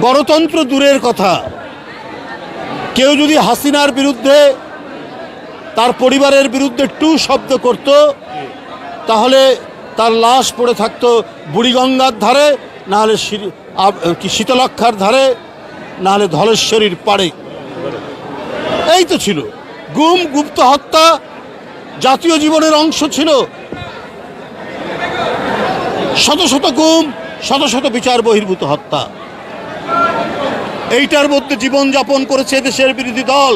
গণতন্ত্র দূরের কথা। কেউ যদি হাসিনার বিরুদ্ধে, তার পরিবারের বিরুদ্ধে টু শব্দ করত, তাহলে তার লাশ পড়ে থাকতো বুড়িগঙ্গার ধারে, নাহলে কি শীতলক্ষার ধারে, নাহলে ধলেশ্বরীর পাড়ে। এই তো ছিল। গুম, গুপ্ত হত্যা জাতীয় জীবনের অংশ ছিল। শত শত গুম, শত শত বিচার বহির্ভূত হত্যা। এইটার মধ্যে জীবনযাপন করেছে দেশের বিরোধী দল।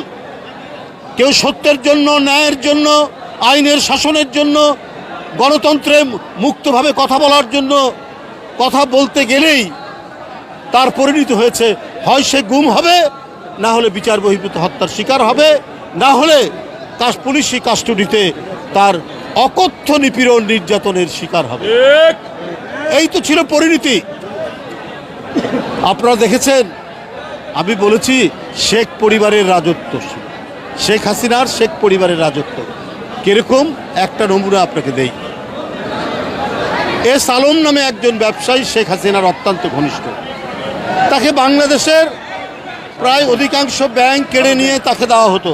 কেউ সত্যের জন্য ন্যায়ের জন্য আইনের শাসনের জন্য গণতন্ত্রে মুক্তভাবে কথা বলার জন্য কথা বলতে গেলেই তার পরিণতি হয়েছে। হয় সে গুম হবে না হলে বিচার বহির্ভূত হত্যার শিকার হবে না হলে কাশ পুলিশি কাস্টডিতে তার অকথ্য নিপীড়ন নির্যাতনের শিকার হবে। এই তো ছিল পরিণতি। আপনারা দেখেছেন আমি বলেছি, শেখ পরিবারের রাজত্ব শেখ হাসিনার শেখ পরিবারের রাজত্ব। কীরকম? একটা নমুনা আপনাকে দেই। এস আলম নামে একজন ব্যবসায়ী শেখ হাসিনার অত্যন্ত ঘনিষ্ঠ। তাকে বাংলাদেশের প্রায় অধিকাংশ ব্যাংক কেড়ে নিয়ে তাকে দেওয়া হতো।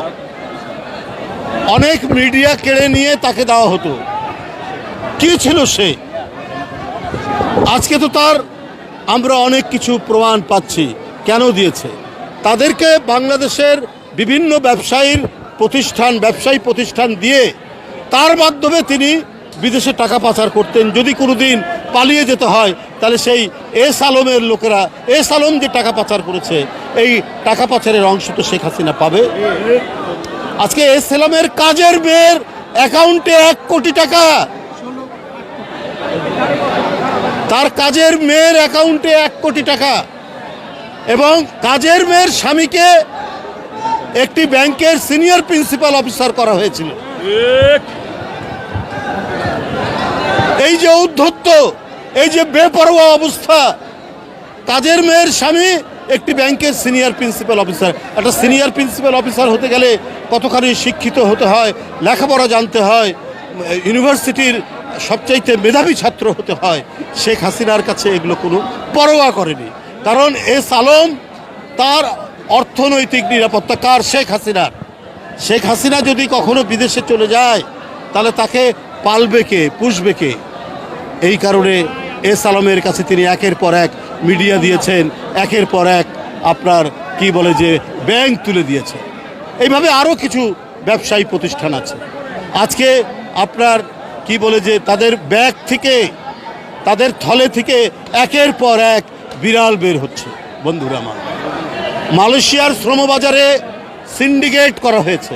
অনেক মিডিয়া কেড়ে নিয়ে তাকে দেওয়া হতো। কি ছিল সে? আজকে তো তার আমরা অনেক কিছু প্রমাণ পাচ্ছি। কেন দিয়েছে? তাদেরকে বাংলাদেশের বিভিন্ন ব্যবসায়ীর প্রতিষ্ঠান, ব্যবসায়ী প্রতিষ্ঠান দিয়ে তার মাধ্যমে তিনি বিদেশে টাকা পাচার করতেন। যদি কোনো দিন পালিয়ে যেতে হয়, তাহলে সেই এস আলমের লোকেরা, এস আলম যে টাকা পাচার করেছে, এই টাকা পাচারের অংশ তো শেখ হাসিনা পাবে। আজকে এস আলমের কাজের মেয়ের অ্যাকাউন্টে এক কোটি টাকা। তার কাজের মেয়ের অ্যাকাউন্টে এক কোটি টাকা। এবং কাজের মেয়ের স্বামীকে একটি ব্যাংকের সিনিয়র প্রিন্সিপাল অফিসার করা হয়েছিল। এই যে উদ্ধত্ত, এই যে বেপরোয়া অবস্থা, কাজের মেয়ের স্বামী একটি ব্যাংকের সিনিয়র প্রিন্সিপাল অফিসার। একটা সিনিয়র প্রিন্সিপাল অফিসার হতে গেলে কতখানি শিক্ষিত হতে হয়, লেখাপড়া জানতে হয়, ইউনিভার্সিটির সবচাইতে মেধাবী ছাত্র হতে হয়, শেখ হাসিনার কাছে এগুলো কোনো পরোয়া করেনি। কারণ এস আলম তার অর্থনৈতিক নিরাপত্তা কার? শেখ হাসিনার। শেখ হাসিনা যদি কখনো বিদেশে চলে যায়, তাহলে তাকে পালবে কে, পুষবে কে? এই কারণে এস আলমের কাছে তিনি একের পর এক মিডিয়া দিয়েছেন, একের পর এক আপনার কি বলে যে ব্যাংক তুলে দিয়েছে। এইভাবে আরও কিছু ব্যবসায়ী প্রতিষ্ঠান আছে। আজকে আপনার কি বলে যে তাদের ব্যাগ থেকে, তাদের থলে থেকে একের পর এক বিড়াল বের হচ্ছে বন্ধুরা আমার। মালয়েশিয়ার শ্রমবাজারে সিন্ডিকেট করা হয়েছে।